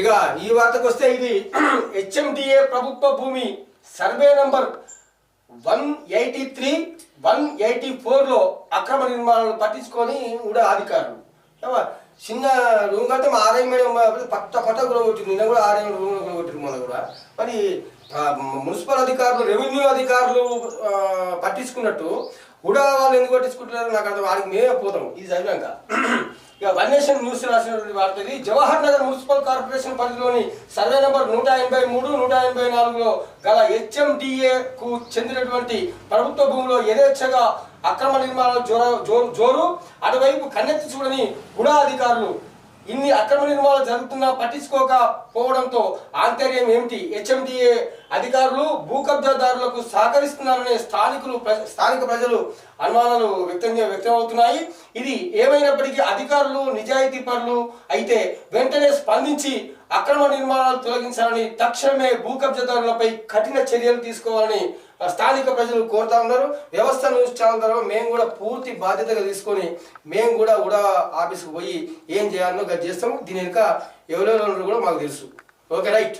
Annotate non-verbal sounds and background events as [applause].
ఇక ఈ వార్తకు వస్తే ఇది [clears throat] హెచ్ఎండిఏ ప్రభుత్వ భూమి survey number one eighty three one eighty ఫోర్లో అక్రమ నిర్మాణాలు పట్టించుకొని కూడా అధికారులు. చిన్న రూమ్ కంటే మా ఆర్ఐ మేడం పట్ట పట్ట కూడా కొట్టింది నిన్న కూడా ఆర్ఐ రూమ్ కూడా కొట్టింది మొన్న కూడా. మరి మున్సిపల్ అధికారులు రెవెన్యూ అధికారులు పట్టించుకున్నట్టు కూడా వాళ్ళు ఎందుకు పట్టించుకుంటున్నారు నాకు అర్థం వాడికి మేమే పోతాం. ఇది చదివాక [clears throat] ఇక వన్ నేషన్ న్యూస్ రాసినటువంటి వార్త ఇది. జవహర్ నగర్ మున్సిపల్ కార్పొరేషన్ పరిధిలోని సర్వే నెంబర్ నూట ఎనభై మూడు నూట ఎనభై నాలుగులో గల హెచ్ఎండిఏకు చెందినటువంటి ప్రభుత్వ భూమిలో యథేచ్ఛగా అక్రమ నిర్మాణాలు జోర జోరు. అటువైపు కన్నెత్తి చూడని గుడా అధికారులు ఇన్ని అక్రమ నిర్మాణాలు జరుగుతున్నా పట్టించుకోకపోవడంతో ఆంతర్యం ఏమిటి? హెచ్ఎండిఏ అధికారులు భూ కబ్జాదారులకు సహకరిస్తున్నారనే స్థానికులు ప్ర- స్థానిక ప్రజలు అనుమానాలు వ్యక్తం వ్యక్తమవుతున్నాయి ఇది ఏమైనప్పటికీ అధికారులు నిజాయితీ పరులు అయితే వెంటనే స్పందించి అక్రమ నిర్మాణాలు తొలగించాలని తక్షణమే భూ కబ్జాదారులపై కఠిన చర్యలు తీసుకోవాలని స్థానిక ప్రజలు కోరుతా ఉన్నారు. వ్యవస్థ న్యూస్ ఛానల్ ద్వారా మేము కూడా పూర్తి బాధ్యతగా తీసుకొని మేము కూడా కూడా ఆఫీస్కి పోయి ఏం చేయాలనో గది చేస్తాము. దీని వెనుక ఎవరెవరు కూడా మాకు తెలుసు. Okay right.